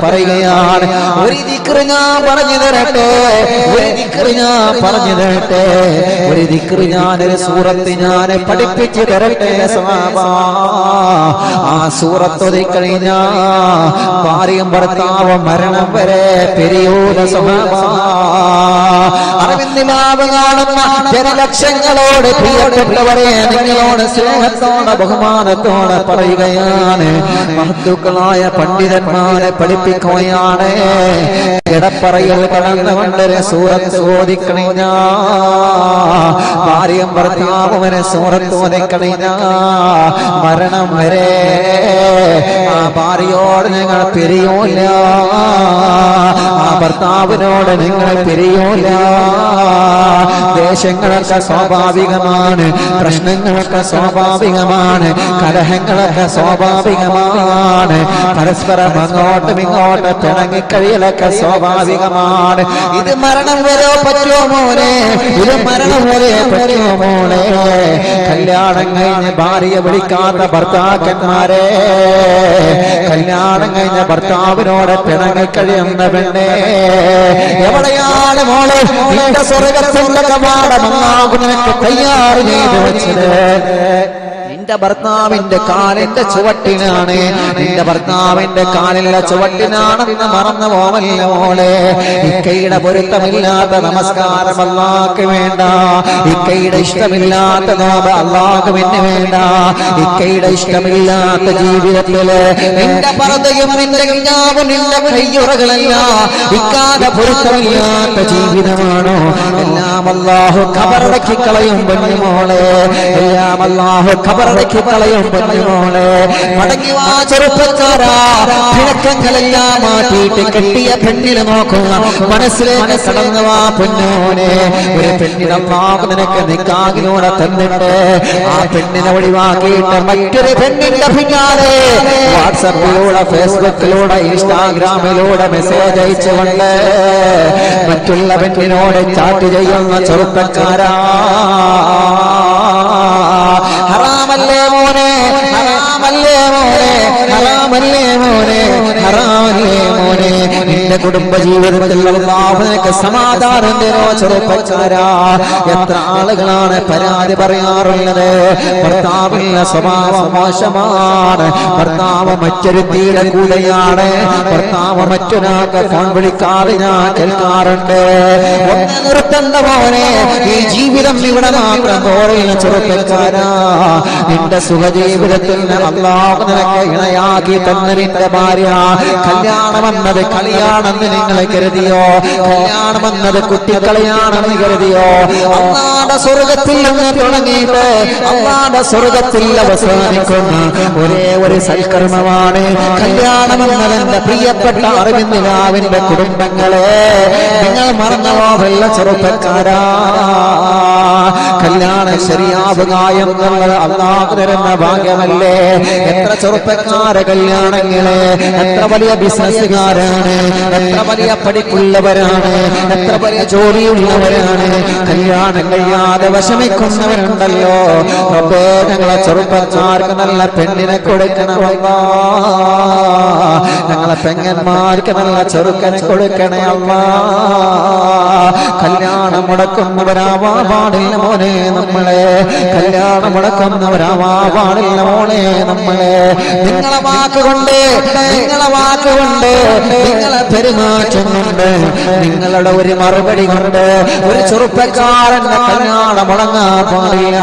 പറയുകയാണ് ഒരു ദിക്റ് ഞാൻ പറഞ്ഞു തരട്ടെ ഒരു ദിക്റ് ഞാൻ പറഞ്ഞു തരട്ടെ ഒരു ദിക്റ് ഞാൻ ഒരു സൂറത്ത് ഞാൻ പഠിപ്പിച്ചു തരട്ടെ ആ സൂറത്ത് ഒതുക്കഴിഞ്ഞ ഭാര്യയും ഭർത്താവ് മരണം വരെ പെരിയൂല സഹാബ അറിവിന്ദിമാവ് കാണുന്ന ജനലക്ഷങ്ങളോട് പ്രിയപ്പെട്ടവരെ നിങ്ങളോട് സ്നേഹത്തോടെ ബഹുമാനത്തോടെ പറയുകയാണ് മഹത്തുക്കളായ പണ്ഡിതന്മാരെ പഠിപ്പിക്കുകയാണ്. ഇടപ്പറയിൽ കടന്നുകൊണ്ടൊരു സൂറത്ത് ഓതിക്കണിഞ്ഞ ഭാര്യം ഭർത്താവുമനെ സൂറത്ത് ഓതിക്കണിഞ്ഞ മരണം വരെ ആ ഭാര്യയോട് ഞങ്ങൾ പിരിയൂല. ആ ഭർത്താവിനോട് നിങ്ങൾ പിരിയൂല. ദേശങ്ങളൊക്കെ സ്വാഭാവികമാണ്. പ്രശ്നങ്ങളൊക്കെ സ്വാഭാവികമാണ്. കലഹങ്ങളൊക്കെ സ്വാഭാവികമാണ്. പരസ്പരം അങ്ങോട്ടും ഇങ്ങോട്ടും പിണങ്ങിക്കഴിയലൊക്കെ സ്വാഭാവികമാണ്. ഇത് മരണം വരെ പറ്റുമോ മോനെ? ഇത് മരണം വരെ പറ്റുമോ മോനെ? കല്യാണം കഴിഞ്ഞ് ഭാര്യ വിളിക്കാത്ത ഭർത്താക്കന്മാരെ കല്യാണം കഴിഞ്ഞ ഭർത്താവിനോട് പിണങ്ങിക്കഴിയുന്ന പെണ്ണെ എവിടെയാണ് മോളെ നിന്റെ സ്വർഗത്തിന്റെ കവാടം? തയ്യാറ് ചെയ്തു വെച്ചത്. നിന്റെ ഭർത്താവിന്റെ കാലിന്റെ ചുവട്ടിനാണ്. നിന്റെ ഭർത്താവിന്റെ കാലിലെ ചുവട്ടിനാണെന്ന് മറന്നു പോവല്ല മോളെ. ഇക്കയുടെ പൊരുത്തമില്ലാത്ത നമസ്കാരം അള്ളാക്ക് വേണ്ട. ഇക്കയുടെ ഇഷ്ടമില്ലാത്ത നോമ്പ് അള്ളാക്ക് പിന്നെ വേണ്ട. ഇക്കയുടെ ഇഷ്ടമില്ലാത്ത ജീവിതത്തിൽ നിന്റെ പറതയും നിന്റെ കിഞ്ഞാവും നിന്റെ കയ്യുറകളല്ല. ഇക്കാതെ പൊരുത്തമില്ലാത്ത ജീവിതമാണോ? എല്ലാം അള്ളാഹു കബറടക്കി കളയും പൊന്നുമോളെ എല്ലാം അള്ളാഹു അല്ലാഹു കബറടക്കി കളയും പൊന്നുമോളെ മടങ്ങി വാ ചെറുപ്പക്കാരാ കിഴക്കങ്ങളെല്ലാം മാറ്റിയിട്ട് കെട്ടിയ പെണ്ണിനെ നോക്കുക മനസ്സിലേക്ക് കടന്നു വാ പൊന്നോനെ. ഒരു പെണ്ണിനെ അല്ലാഹു നിനക്ക് തന്നിട്ട് ആ പെണ്ണിനെ ഒഴിവാക്കിയിട്ട് മറ്റൊരു പെണ്ണിന്റെ പിന്നാലെ വാട്സപ്പിലൂടെ ഫേസ്ബുക്കിലൂടെ ഇൻസ്റ്റാഗ്രാമിലൂടെ മെസ്സേജ് അയച്ചുകൊണ്ട് മറ്റുള്ള പെണ്ണിനോട് ചാറ്റ് ചെയ്യുന്ന ചെറുപ്പക്കാരാ. ഹറാമല്ലേ മോനെ ഹറാമല്ലേ മോനെ നിന്റെ കുടുംബ ജീവിതത്തിൽ സമാധാനം തരോ ചെറുപ്പക്കാരാ? എത്ര ആളുകളാണ് പരാതി പറയാറുള്ളത്? ഭർത്താവിന്റെ സ്വഭാവം മോശമാണ്. ഭർത്താവ് മറ്റൊരുത്തിയുടെ കൂടെയാണ്. ഭർത്താവ് മറ്റൊരാൾക്ക് ഫോൺ വിളിക്കാതെ ഞാൻ കേൾക്കാറുണ്ട് നിർത്തണ്ട മോനെ ഈ ജീവിതം ഇവിടെ മാത്രം പോറില്ല ചെറുപ്പക്കാരാ. നിന്റെ സുഖജീവിതത്തിൽ അള്ളാഹു നിനക്ക് ഇണയാക്കി തന്നെ നിന്റെ ഭാര്യ കല്യാണമെന്നത് കളിയാണെന്ന് നിങ്ങൾ കരുതിയോ? കല്യാണമെന്നത് കുട്ടിക്കളയാണെന്ന് കരുതിയോ? അമ്മാടെ സ്വർഗത്തിൽ നിന്ന് തുടങ്ങിയിട്ട് അമ്മാടെ സ്വർഗത്തിൽ അവസാനിക്കുന്ന ഒരേ ഒരു സൽക്കർമ്മമാണ് കല്യാണമെന്നതെന്റെ പ്രിയപ്പെട്ട അറിവിന്ദിനാവിന്റെ കുടുംബങ്ങളെ. നിങ്ങൾ മറന്നോ വെള്ള ചെറുപ്പക്കാരാ. കല്യാണം ശരിയാവുക എന്നുള്ളത് തരുന്ന ഭാഗ്യമല്ലേ? എത്ര ചെറുപ്പക്കാരെ കല്യാണങ്ങളെ? എത്ര വലിയ ബിസിനസ്സുകാരാണ്? എത്ര വലിയ പഠിപ്പുള്ളവരാണ്? എത്ര വലിയ ജോലിയുള്ളവരാണ്? കല്യാണം കഴിയാതെ വിഷമിക്കുന്നവരുണ്ടല്ലോ. റബ്ബേ ഞങ്ങളെ ചെറുപ്പക്കാർക്ക് നല്ല പെണ്ണിനെ കൊടുക്കണമല്ല. ഞങ്ങളെ പെങ്ങന്മാർക്ക് നല്ല ചെറുക്കനെ കൊടുക്കണേ അമ്മ കല്യാണം മുടക്കുന്നവരാവാ പാടില്ല. മോനെ നമ്മളെ. കല്യാണം മുടക്കുന്നവരാവാ പാടില്ല മോനെ നമ്മളെ. നിങ്ങളെ വാക്കുകൊണ്ട് നിങ്ങളെ വാക്കുകൊണ്ട് നിങ്ങളെ പെരുമാറ്റം കൊണ്ട് നിങ്ങളുടെ ഒരു മറുപടി കൊണ്ട് ഒരു ചെറുപ്പക്കാരന്റെ കല്യാണം മുടങ്ങാ പാടില്ല.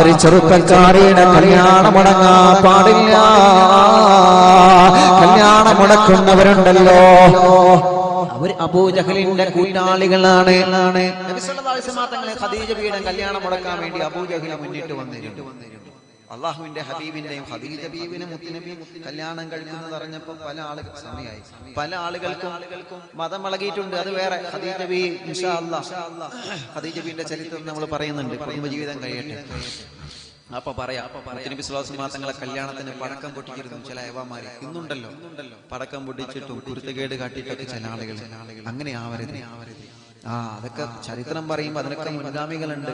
ഒരു ചെറുപ്പക്കാരിയുടെ കല്യാണം മുടങ്ങാ പാടില്ല. കല്യാണം മുടക്കുന്നവരുണ്ടല്ലോ അവർ അബൂജഹലിന്റെ കൂട്ടാളികളാണ്. തങ്ങളെ ഖദീജ ബീയുടെ കല്യാണം മുടക്കാൻ വേണ്ടി അബൂജഹല മുന്നിട്ട് വന്നിരുന്നു. അള്ളാഹുവിന്റെ ഹബീബിന്റെയും ഖദീജ ബീവിനെ മുത്തുനബി കല്യാണം കഴിക്കുന്നത് അറിഞ്ഞപ്പോ പല ആളുകൾ സമയമായി പല ആളുകൾക്കും മതം ഇളകിയിട്ടുണ്ട് അത് വേറെ. ഖദീജ ബി ബീന്റെ ചരിത്രം നമ്മൾ പറയുന്നുണ്ട്. കുടുംബജീവിതം കഴിയട്ടെ. അപ്പൊ പറയാം. നബി സുല്ലാസ്മാ തങ്ങളെ കല്യാണത്തിന് പടക്കം പൊട്ടിച്ചിരുന്നു. ചില ഏവാമാര് ഇന്നുണ്ടല്ലോ. പടക്കം പൊട്ടിച്ചിട്ടും കുരുത്തുകേട് കാട്ടിയിട്ടൊക്കെ ചില ആളുകൾ. അങ്ങനെ ആവരുത്. ആവരുത്. ആ അതൊക്കെ ചരിത്രം പറയുമ്പോ അതിനൊക്കെ മുൻഗാമികളുണ്ട്.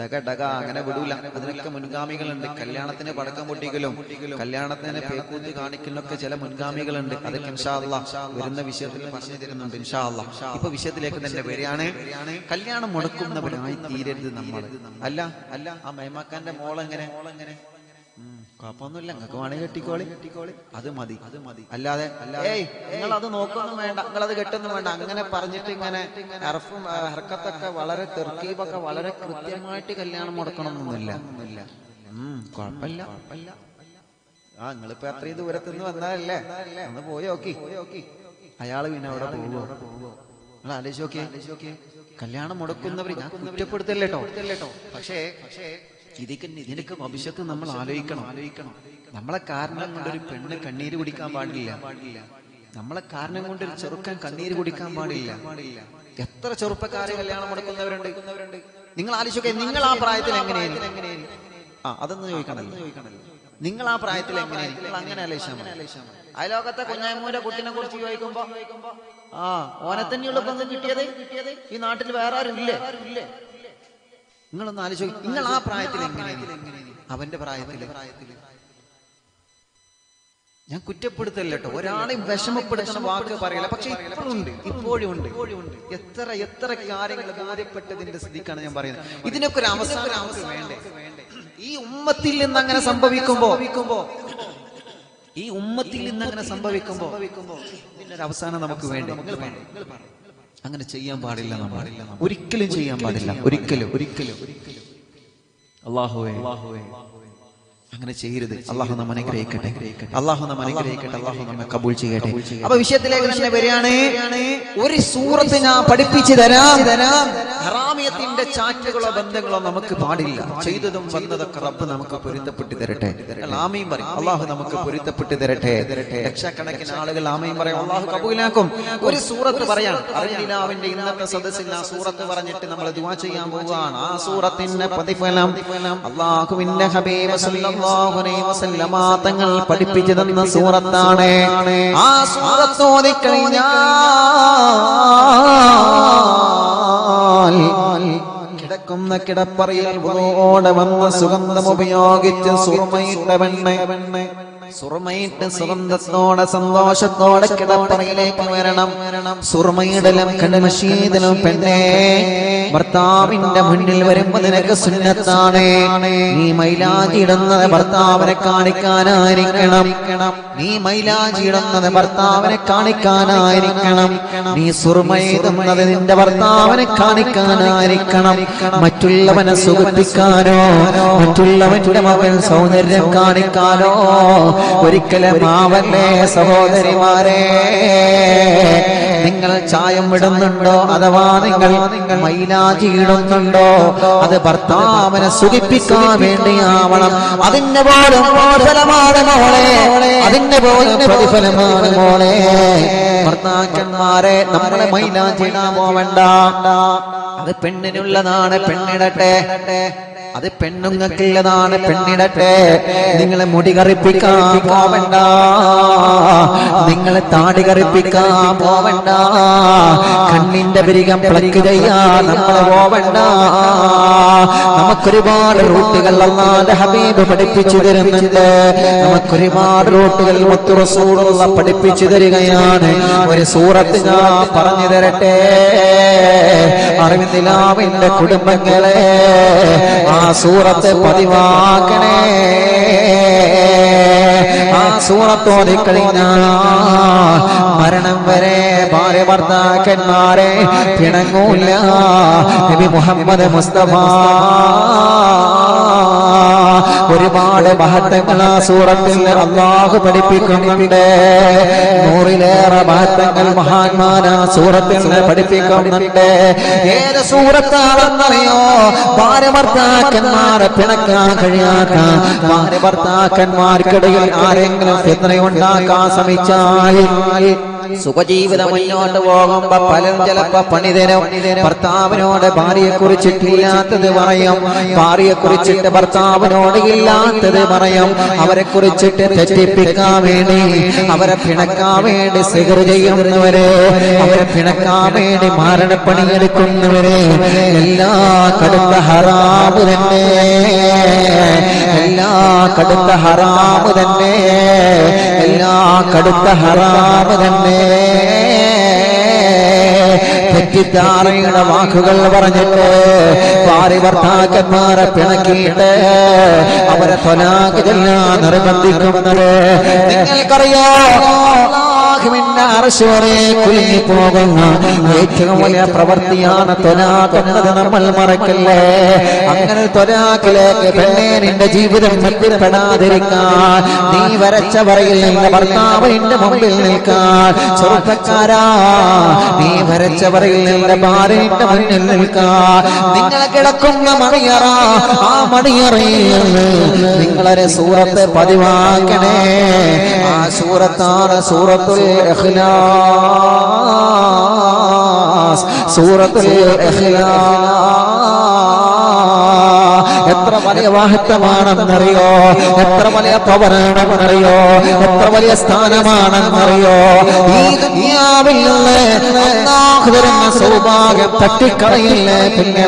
ഡക ഡക അങ്ങനെ വിടൂല. അതിനൊക്കെ മുൻഗാമികളുണ്ട്. കല്യാണത്തിന് പടക്കം പൊട്ടിക്കലും കല്യാണത്തിന് പേക്കൂത്ത് കാണിക്കലൊക്കെ ചില മുൻഗാമികളുണ്ട്. അതൊക്കെ ഇൻഷാല്ല വരുന്ന വിഷയത്തിൽ പറഞ്ഞു തരുന്നുണ്ട് ഇൻഷാല്ല ഇപ്പൊ വിഷയത്തിലേക്ക് തന്നെ വരികയാണ് കല്യാണം മുടക്കുന്നവരായി തീരരുത് നമ്മൾ അല്ല അല്ല ആ മേമാക്കാന്റെ മോളെങ്ങനെ? മോളെങ്ങനെ? കുഴപ്പമൊന്നുമില്ല. നിങ്ങൾക്ക് വേണമെങ്കിൽ കെട്ടിക്കോളി. കെട്ടിക്കോളി അത് മതി. അത് മതി. അല്ലാതെ ഏയ് നിങ്ങൾ അത് നോക്കൊന്നും വേണ്ട. നിങ്ങൾ അത് കെട്ടൊന്നും വേണ്ട. അങ്ങനെ പറഞ്ഞിട്ട് ഇങ്ങനെ ആ, ഹർക്കത്തൊക്കെ വളരെ തെർക്കീബൊക്കെ വളരെ കൃത്യമായിട്ട് കല്യാണം മുടക്കണമെന്നൊന്നുമില്ല ഒന്നുമില്ല കുഴപ്പമില്ല. കുഴപ്പമില്ല. ആ നിങ്ങളിപ്പോ അത്രയും ദൂരത്തു നിന്ന് വന്നാലല്ലേ ഒന്ന് പോയി നോക്കി. അയാൾ പിന്നെ അവിടെ പോവോ? നിങ്ങൾ ആലോചിച്ച് നോക്കിയേ. കല്യാണം മുടക്കുന്നവർ ഞാൻ കുറ്റപ്പെടുത്തല്ലേട്ടോ പക്ഷേ പക്ഷേ ഇതിനൊക്കെ ഭവിഷ്യത്ത് നമ്മൾ ആലോചിക്കണം. ആലോചിക്കണം നമ്മളെ കാരണം കൊണ്ട് ഒരു പെണ്ണ് കണ്ണീര് കുടിക്കാൻ പാടില്ല. നമ്മളെ കാരണം കൊണ്ട് ഒരു ചെറുക്കൻ കണ്ണീര് കുടിക്കാൻ പാടില്ല. എത്ര ചെറുപ്പക്കാരെ കല്യാണം മുടക്കുന്നവരുണ്ട്? നിങ്ങൾ ആലോചിച്ചൊക്കെ നിങ്ങൾ ആ പ്രായത്തിൽ എങ്ങനെയായിരുന്നു? ആ അതൊന്നും ചോദിക്കണല്ലോ. നിങ്ങൾ ആ പ്രായത്തിൽ എങ്ങനെയായിരുന്നു? അങ്ങനെ ആലോചിച്ചാൽ അയലോകത്തെ കുഞ്ഞായ്മൂന്റെ കുട്ടിനെ കുറിച്ച് ചോദിക്കുമ്പോ ആ ഓനെ തന്നെയുള്ള ബന്ധം കിട്ടിയത്? ഈ നാട്ടിൽ വേറെ ആരും ഇല്ലേ? നിങ്ങളൊന്ന് ആലോചിച്ചു നിങ്ങൾ ആ പ്രായത്തിൽ എങ്ങനെയാണ്? അവന്റെ പ്രായത്തിൽ. ഞാൻ കുറ്റപ്പെടുത്തല്ല കേട്ടോ. ഒരാളെയും വിഷമപ്പെടുത്തുന്ന വാക്ക് പറയില്ല. പക്ഷെ ഇപ്പോഴുണ്ട്. ഇപ്പോഴും ഉണ്ട് എത്ര എത്ര കാര്യങ്ങൾ ബോധ്യപ്പെട്ടതിന്റെ സ്ഥിതിക്കാണ് ഞാൻ പറയുന്നത്. ഇതിനൊക്കെ ഒരു അവസരം അവസ്ഥ വേണ്ടേ? ഈ ഉമ്മത്തിൽ നിന്ന് അങ്ങനെ സംഭവിക്കുമ്പോ? ഈ ഉമ്മത്തിൽ നിന്ന് അങ്ങനെ സംഭവിക്കുമ്പോ? ഇതിനൊരു അവസാനം നമുക്ക് വേണ്ടേ? നിങ്ങൾ വേണ്ടേ അങ്ങനെ ചെയ്യാൻ പാടില്ല നമ്മൾ ഒരിക്കലും ചെയ്യാൻ പാടില്ല. ഒരിക്കലും. ഒരിക്കലും. ഒരിക്കലും അള്ളാഹുവേ. അങ്ങനെ ചെയ്യരുത്. അള്ളാഹു നമ്മൾ അനുഗ്രഹിക്കട്ടെ. അള്ളാഹു നമ്മൾ അനുഗ്രഹിക്കട്ടെ. അള്ളാഹു നമ്മെ കബൂൾ ചെയ്യട്ടെ. അപ്പൊ വിഷയത്തിലേക്ക് തന്നെ വരികയാണ് ഒരു സൂറത്ത് ഞാൻ പഠിപ്പിച്ചു തരാം. തരാം. ഹറാമിയത്തിന്റെ ചാറ്റുകളോ ബന്ധങ്ങളോ നമുക്ക് പാടില്ല. ചെയ്തതും വന്നതൊക്കെ റബ്ബ് നമുക്ക് പൊരുത്തപ്പെട്ട് തരട്ടെ. ആമയും പറയും. അള്ളാഹു നമുക്ക് പൊരുത്തപ്പെട്ട് തരട്ടെ. ലക്ഷക്കണക്കിന് ആളുകൾ ആമയും പറയും. അള്ളാഹു കബൂലാക്കും ഒരു സൂറത്ത് പറയാം. അറിയാവിന്റെ ഇന്നത്തെ സദസ്സിൽ ആ സൂറത്ത് പറഞ്ഞിട്ട് നമ്മൾ ദുവാ ചെയ്യാൻ പോവുകയാണ് ആ സൂറത്തിന്റെ പ്രതിഫലം. അള്ളാഹുവിന്റെ ഹബീബ് തങ്ങൾ പഠിപ്പിച്ചു തന്ന സൂറത്താണ്. ആ സൂറത്ത് കിടക്കുന്ന കിടപ്പറയിൽ വന്ന സുഗന്ധം ഉപയോഗിച്ച് സുറുമയിട്ട വെണ്ണ സുറുമയിട്ട് സുഗന്ധത്തോടെ സന്തോഷത്തോടെ കിടപ്പറയിലേക്ക് വരണം. സുറുമയിടലും കൺമശീതലും പെണ്ണേ. ഭർത്താവിന്റെ മുന്നിൽ വരുമ്പോ നിനക്ക് സുന്നത്താണ്. നീ മൈലാജി ഇടുന്നത് ഭർത്താവിനെ കാണിക്കാനായിരിക്കണം. നീ മൈലാജി ഇടുന്നത് ഭർത്താവിനെ കാണിക്കാനായിരിക്കണം. നീ സുറുമയിടുന്നത് നിന്റെ ഭർത്താവിനെ കാണിക്കാനായിരിക്കണം. മറ്റുള്ളവനെ സുഖിപ്പിക്കാനോ മറ്റുള്ളവന്റെ മകൻ സൗന്ദര്യം കാണിക്കാനോ ഒരിക്കലും ആവല്ലേ സഹോദരിമാരെ നിങ്ങൾ ചായം വിടുന്നുണ്ടോ അഥവാ നിങ്ങൾ മൈലാജി ഇടുന്നുണ്ടോ? അത് ഭർത്താവിനെ സുഖിപ്പിക്കാൻ വേണ്ടിയാവണം. അതിന്റെ പോലും പ്രതിഫലമാണ് മോളെ. അതിന്റെ പോലും പ്രതിഫലമാണ് മോളെ. ഭർത്താക്കന്മാരെ നമ്മളെ മൈലാജി ഇടാൻ പോവണ്ട. അത് പെണ്ണിനുള്ളതാണ് പെണ്ണിടട്ടെ. അത് പെണ്ണുങ്ങൾക്കുള്ളതാണ്. പെണ്ണിടട്ടെ. നിങ്ങളെ മുടി കറിപ്പിക്കാൻ പോവണ്ട. നിങ്ങളെ താടി കറിപ്പിക്കാൻ പോവണ്ട. കണ്ണിന്റെ പിരികം പ്ലക്ക് ചെയ്യാൻ നമ്മളെ പോവണ്ട. നമുക്കൊരുപാട് റൂട്ടുകൾ അള്ളാന്റെ ഹബീബ് പഠിപ്പിച്ചു തരുന്നുണ്ട്. നമുക്കൊരുപാട് റൂട്ടുകൾ മുത്തുറസൂടുള്ള പഠിപ്പിച്ചു തരികയാണ്. ഒരു സൂറത്ത് ഞാൻ പറഞ്ഞു തരട്ടെ. അറിവിന്ദിലാവിന്റെ കുടുംബങ്ങളെ ആ സൂറത്ത് പതിവാക്കണേ. ആ സൂറത്തോതി കഴിഞ്ഞാൽ മരണം വരെ ഭാര്യ ഭർത്താക്കന്മാരെ പിണങ്ങൂല. നബി മുഹമ്മദ് മുസ്തഫ. ഒരുപാട് മഹത്വങ്ങൾ ആ സൂറത്തിൽ അള്ളാഹു പഠിപ്പിക്കുന്നുണ്ട്. നൂറിലേറെ മഹത്വങ്ങൾ മഹാന്മാർ ആ സൂറത്തിൽ പഠിപ്പിക്കുന്നുണ്ട്. ഏത് സൂറത്താണെന്നറിയോ? ഭാരഭർത്താക്കന്മാരെ പിണക്കാൻ കഴിയാത്ത ഭാരഭർത്താക്കന്മാർക്കിടയിൽ ആരെങ്കിലും ഫിത്രയുണ്ടാക്കാൻ ശ്രമിച്ചാൽ സുഖജീവിതം മുന്നോട്ട് പോകുമ്പോ പലരും ചിലപ്പോ പണിതരും. ഭർത്താവിനോട് ഭാര്യയെ കുറിച്ചിട്ടില്ലാത്തത് പറയും. ഭാര്യയെ കുറിച്ചിട്ട് ഭർത്താവിനോട് ഇല്ലാത്തത് പറയും. അവരെ കുറിച്ചിട്ട് തെറ്റിപ്പിക്കാൻ വേണ്ടി അവരെ പിണക്കാൻ വേണ്ടി സിഗർ ചെയ്യുന്നവരെ അവരെ പിണക്കാൻ വേണ്ടി മാരണപ്പണിയെടുക്കുന്നവരെ എല്ലാ കടുത്ത ഹറാബ് തന്നെ എല്ലാ കടുത്ത ഹറാമ് തന്നെ. എല്ലാ കടുത്ത ഹറാമ് തന്നെ. തെറ്റിദ്ധാരയുടെ വാക്കുകൾ പറഞ്ഞിട്ട് പാറി ഭർത്താക്കന്മാരെ പിണക്കിയിട്ട് അവരെ തൊലാക്ക് ചെല്ലാൻ നിർബന്ധിക്കുന്നത് നിങ്ങൾക്കറിയോ. അള്ളാഹുവിന്റെ അറശ് വരെ കുലുങ്ങി പോകുന്ന. ഏറ്റവും വലിയ പ്രവൃത്തിയാണ് തൊനാകുന്നത് നമ്മൾ മറക്കല്ലേ? അങ്ങനെ തൊനാക്കിലേക്ക് പെണ്ണെ നിന്റെ ജീവിതം എത്തിപ്പെടാതിരിക്കാൻ നീ വരച്ച വരയിൽ നിന്ന് ഭർത്താവ് നിന്റെ മുമ്പിൽ നിൽക്കാൻ. ചെറുപ്പക്കാരാ നീ വരച്ച വരയിൽ നിന്റെ ഭാര്യന്റെ മുന്നിൽ നിൽക്കാൻ. നിങ്ങളെ കിടക്കുന്ന മണിയറ ആ മണിയറയിൽ നിങ്ങളൊരു സൂറത്ത് പതിവാക്കണേ. ആ സൂറത്താണ് സൂറത്തുൽ ഇഖ്ലാസ്. സൂറത്തുൽ ഇഖ്ലാസ്. എത്ര വലിയ വാഹത്വമാണെന്നറിയോ? എത്ര വലിയ പവറാണെന്നറിയോ എത്ര വലിയ സ്ഥാനമാണെന്നറിയോ? ഈ സൗഭാഗ്യം തട്ടിക്കളയില്ലേ പിന്നെ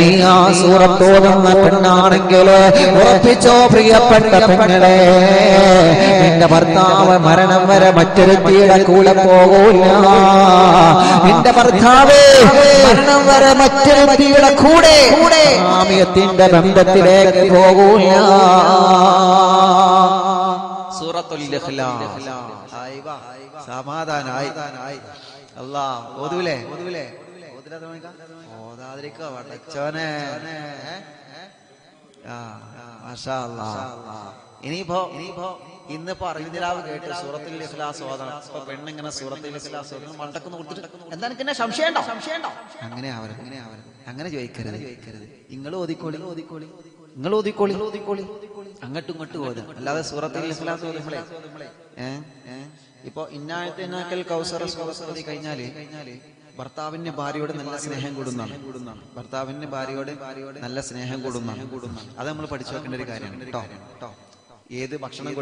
നീ ആ സൂറത്തോടുന്ന പെണ്ണാണെങ്കിൽ ഉറപ്പിച്ചോ പ്രിയപ്പെട്ട പെണ്ണെ നിന്റെ ഭർത്താവ് മരണം വരെ മറ്റൊരുത്തിയുടെ കൂടെ പോകൂല. നിന്റെ ഭർത്താവ് മരണം വരെ മറ്റൊരുത്തിയുടെ കൂടെ. കൂടെ ആമിയത്തിന്റെ ബന്ധത്തിലേക്ക് പോകൂല സമാധാനായി. ഓതൂലേ ഓതൂലേ വടച്ചോനെ. ആ മാഷാ. ഇനിയിപ്പോ ഇനിയിപ്പോ ഇന്നിപ്പോ അറിവിന്ദിരാവ് കേട്ട് സൂറത്തിൽ ഇഖ്ലാസ് ഓതണം. ഇപ്പൊ പെണ്ണിങ്ങനെ സൂറത്തിൽ ഇഖ്ലാസ് ഓതണം. മണ്ടക്കുന്ന കൊടുത്തിട്ട് എന്താ എനിക്ക് എന്നെ സംശയമുണ്ടോ? സംശയമുണ്ടോ? അങ്ങനെ ആവരുത് അങ്ങനെ ആവരുത്. അങ്ങനെ ചോദിക്കരുത് ചോദിക്കരുത് നിങ്ങൾ ഓതിക്കോളി. ഓതിക്കോളി. നിങ്ങൾ ഓതിക്കോളി. ഓതിക്കോളി. അങ്ങോട്ടും ഇങ്ങോട്ടും ഓതുക അല്ലാതെ സൂറത്തിൽ ഇഖ്ലാസ് ഇപ്പൊ ഇന്നാഴത്തിനാക്കൽ കൗസറ സൂറത്ത് ഓതി കഴിഞ്ഞാൽ ഭർത്താവിന്റെ ഭർത്താവിന് ഭാര്യയോട് നല്ല സ്നേഹം കൂടുന്നതാണ്. കൂടുന്നതാണ് ഭർത്താവിന് ഭാര്യയോട് നല്ല സ്നേഹം കൂടുന്നതാണ്. കൂടുന്നതാണ് അത് നമ്മൾ പഠിച്ചു വെക്കേണ്ട ഒരു കാര്യമാണ്. കേട്ടോ കേട്ടോ ഏത് ഭക്ഷണം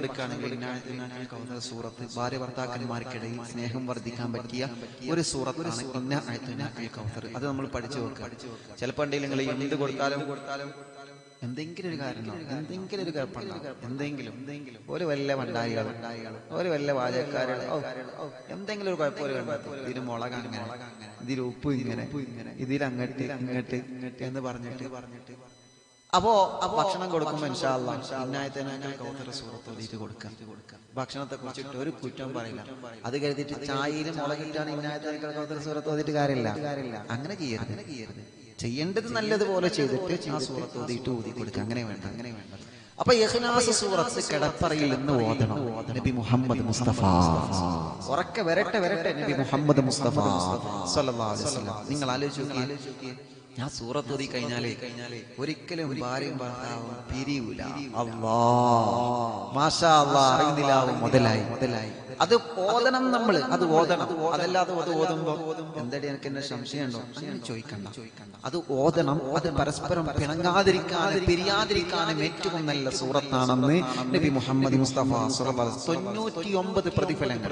കൗസറ സൂറത്ത് ഭാര്യ ഭർത്താക്കന്മാർക്കിടയിൽ സ്നേഹം വർദ്ധിക്കാൻ പറ്റിയ ഒരു സൂറത്താണ് കൗസർ അത് നമ്മൾ പഠിച്ചു വെക്കുക. ചിലപ്പോൾ ഉണ്ടെങ്കിൽ നിങ്ങൾ എന്ത് കൊടുത്താലും എന്തെങ്കിലും ഒരു കാരണം എന്തെങ്കിലും ഒരു കുഴപ്പമുണ്ടാവും എന്തെങ്കിലും. ഒരു വല്ല മണ്ടാരികൾ ഒരു വല്ല വാചകക്കാരുകൾ എന്തെങ്കിലും ഒരു കുഴപ്പമൊരു ഇതിന് മുളക് അങ്ങനെ ഇതിൽ ഉപ്പ് ഇങ്ങനെ ഇതിൽ അങ്ങട്ട് ഇങ്ങോട്ട് എന്ന് പറഞ്ഞിട്ട് പറഞ്ഞിട്ട് അപ്പോ ഭക്ഷണം കൊടുക്കുമ്പോ ഇന്നായത്തേനാക്കൾ കൗത്തര സൂറത്ത് ഓതിയിട്ട് ഭക്ഷണത്തെ കുറിച്ചിട്ട് ഒരു കുറ്റം പറയില്ല. അത് കരുതിയിട്ട് ചായയിലും മുളകിട്ടാണ് ഇന്നായത്തേനാക്കൾ കൗത്തര സൂറത്ത് ഓതിയിട്ട് കാര്യമില്ല. അങ്ങനെ ചെയ്യരുത്. ചെയ്യരുത്. ചെയ്യേണ്ടത് നല്ലതുപോലെ ചെയ്തിട്ട് ആ സൂറത്ത് ഓതിയിട്ട് ഊതി കൊടുക്കുക അങ്ങനെ വേണ്ട അങ്ങനെ വേണ്ട അപ്പൊ യഹ്നാസ് സൂറത്ത് കിടപ്പറയിൽ നിന്ന് ഓതണം. നബി മുഹമ്മദ് മുസ്തഫ. ഉറക്കെ വരട്ടെ വരട്ടെ നബി മുഹമ്മദ് മുസ്തഫ. സല്ലല്ലാഹു അലൈഹി വസല്ലം. നിങ്ങൾ ആലോചിച്ചു ഞാൻ സൂറത്ത് ഓതി കഴിഞ്ഞാലേ കഴിഞ്ഞാലേ ഒരിക്കലും ഭാര്യയും ഭർത്താവും പിരിയൂല. അല്ലാ മാഷാ അല്ലാ അറിയുന്നില്ലാവും മുതലായി മുതലായി. അത് ഓതണം നമ്മൾ അത് ഓതണം. അതല്ലാതെ അത് ഓതുമ്പോ എന്തടി എനിക്ക് എന്നെ സംശയമുണ്ടോ? അങ്ങനെ ചോദിക്കണ്ട. അത് ഓതണം അത് പരസ്പരം പിണങ്ങാതിരിക്കാനും പിരിയാതിരിക്കാനും ഏറ്റവും നല്ല സൂറത്താണെന്ന് നബി മുഹമ്മദ് മുസ്തഫ തൊണ്ണൂറ്റി ഒമ്പത് പ്രതിഫലങ്ങൾ.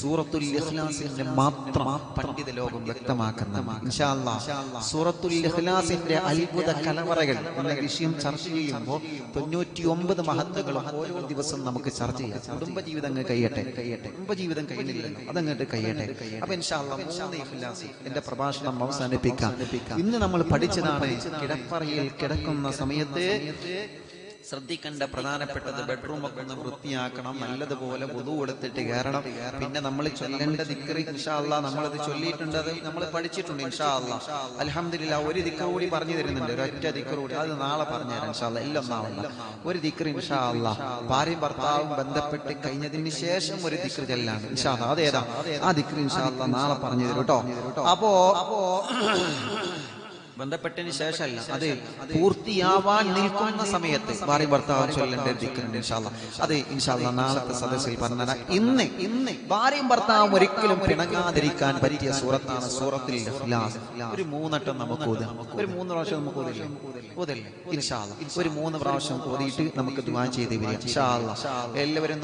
സൂറത്തുൽ ഇഖ്ലാസിന്റെ മാത്രം പണ്ഡിത ലോകം വ്യക്തമാക്കുന്ന സൂറത്തുൽ ഇഖ്ലാസിന്റെ അത്ഭുത കലവറകൾ എന്ന വിഷയം ചർച്ച ചെയ്യുമ്പോൾ തൊണ്ണൂറ്റി ഒമ്പത് മഹത്വങ്ങളും ഓരോ ദിവസം നമുക്ക് ചർച്ച ചെയ്യാം. കുടുംബജീവിതം അങ്ങ് കഴിയട്ടെ. കഴിയട്ടെ ഉപജീവിതം കഴിയുന്നില്ലല്ലോ. അതങ്ങോട്ട് കഴിയട്ടെ. അപ്പൊ എന്റെ പ്രഭാഷണം അവസാനിപ്പിക്കാം. ഇന്ന് നമ്മൾ പഠിച്ചതാണ് കിടപ്പറയിൽ കിടക്കുന്ന സമയത്ത് ശ്രദ്ധിക്കേണ്ട പ്രധാനപ്പെട്ടത് ബെഡ്റൂം ഒക്കെ ഒന്ന് വൃത്തിയാക്കണം നല്ലതുപോലെ പൊതു കൊടുത്തിട്ട് കയറണം. പിന്നെ നമ്മൾ ചൊല്ലേണ്ട ദിക്കറി ഇൻഷാല്ല നമ്മളത് ചൊല്ലിയിട്ടുണ്ട് അത് നമ്മൾ പഠിച്ചിട്ടുണ്ട് ഇൻഷാല്ല അലഹമില്ല ഒരു ദിക്കർ കൂടി പറഞ്ഞു തരുന്നുണ്ട് ഒരൊറ്റ ദിക്കർ കൂടി. അത് നാളെ പറഞ്ഞുതരാം ഇൻഷാല്ല എല്ലാം ഒന്നാവല്ല ഒരു ദിക്കർ ഇൻഷാല്ല ഭാര്യയും ഭർത്താവും ബന്ധപ്പെട്ട് കഴിഞ്ഞതിന് ശേഷം ഒരു ദിക്കർ ചെല്ലാണ് ഇൻഷാല്ല അതേതാ? ആ ദിക്കർ ഇൻഷാല്ല നാളെ പറഞ്ഞു തരും കേട്ടോ. അപ്പോ അപ്പോ ബന്ധപ്പെട്ടതിന് ശേഷമല്ല. അത് പൂർത്തിയാവാൻ നിൽക്കുന്ന സമയത്ത് ഭാര്യ ഭർത്താവ് ചൊല്ലേണ്ട ദിക്കുന്നുണ്ട് ഇൻഷാല്ല അത് ഇൻഷാല്ല നാളത്തെ സദസ്സിൽ പറഞ്ഞാൽ ഇന്ന് ഇന്ന് ഭാര്യയും ഭർത്താവും ഒരിക്കലും പിണങ്ങാതിരിക്കാൻ പറ്റിയ സൂറത്താണ് സൂറത്തിൽ. ഒരു മൂന്നട്ടം നമുക്ക് ഒരു മൂന്ന് പ്രാവശ്യം നമുക്ക് ഇൻഷാല്ല ഒരു മൂന്ന് പ്രാവശ്യം ഓതിയിട്ട് നമുക്ക് ദുആ ചെയ്ത് വരിക. ഇൻഷാല്ല എല്ലാവരും